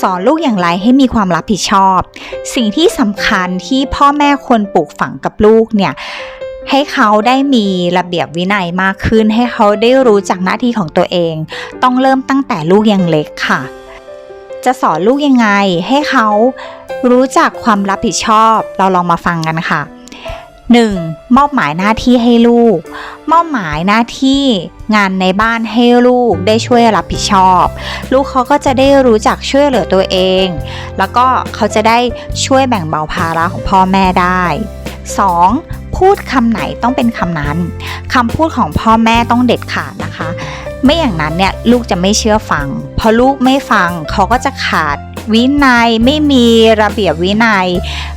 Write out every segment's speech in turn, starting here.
สอนลูกอย่างไรให้มีความรับผิดชอบ สิ่งที่สำคัญที่พ่อแม่ควรปลูกฝังกับลูกเนี่ยให้เขาได้มีระเบียบวินัยมากขึ้น ให้เขาได้รู้จักหน้าที่ของตัวเอง ต้องเริ่มตั้งแต่ลูกยังเล็กค่ะ จะสอนลูกยังไง ให้เขารู้จักความรับผิดชอบ เราลองมาฟังกันค่ะ 1. มอบหมายหน้าที่ให้ลูก มอบหมายหน้าที่งานในบ้านให้ลูกได้ช่วยรับผิดชอบ ลูกเขาก็จะได้รู้จักช่วยเหลือตัวเอง แล้วก็เขาจะได้ช่วยแบ่งเบาภาระของพ่อแม่ได้ 2. พูดคำไหนต้องเป็นคำนั้นคำพูดของพ่อแม่ต้องเด็ดขาดนะคะ ไม่อย่างนั้นเนี่ยลูกจะไม่เชื่อฟัง พอลูกไม่ฟังเขาก็จะขาดวินัยไม่มีระเบียบวินัย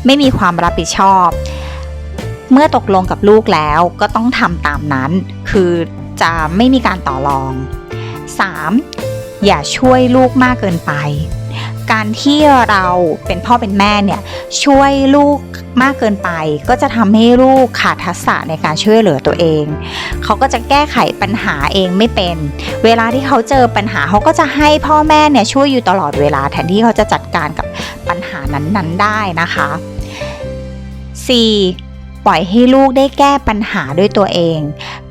ไม่มีความรับผิดชอบ เมื่อตกลงกับลูกแล้วก็ต้องทำตามนั้น คือจะไม่มีการต่อรอง 3. อย่าช่วยลูกมากเกินไป การที่เราเป็นพ่อเป็นแม่เนี่ยช่วยลูกมากเกินไป ก็จะทำให้ลูกขาดทักษะในการช่วยเหลือตัวเอง เขาก็จะแก้ไขปัญหาเองไม่เป็น เวลาที่เขาเจอปัญหาเขาก็จะให้พ่อแม่เนี่ยช่วยอยู่ตลอดเวลาแทนที่เขาจะจัดการกับปัญหานั้นๆได้นะคะ 4. ปล่อยให้ลูกได้แก้ปัญหาด้วยตัวเอง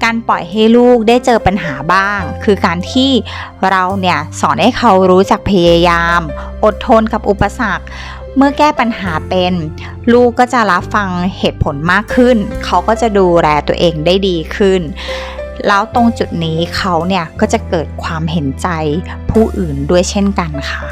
การปล่อยให้ลูกได้เจอปัญหาบ้าง คือการที่เราเนี่ยสอนให้เขารู้จักพยายาม อดทนกับอุปสรรค เมื่อแก้ปัญหาเป็น ลูกก็จะรับฟังเหตุผลมากขึ้น เขาก็จะดูแลตัวเองได้ดีขึ้น แล้วตรงจุดนี้เขาเนี่ยก็จะเกิดความเห็นใจผู้อื่นด้วยเช่นกันค่ะ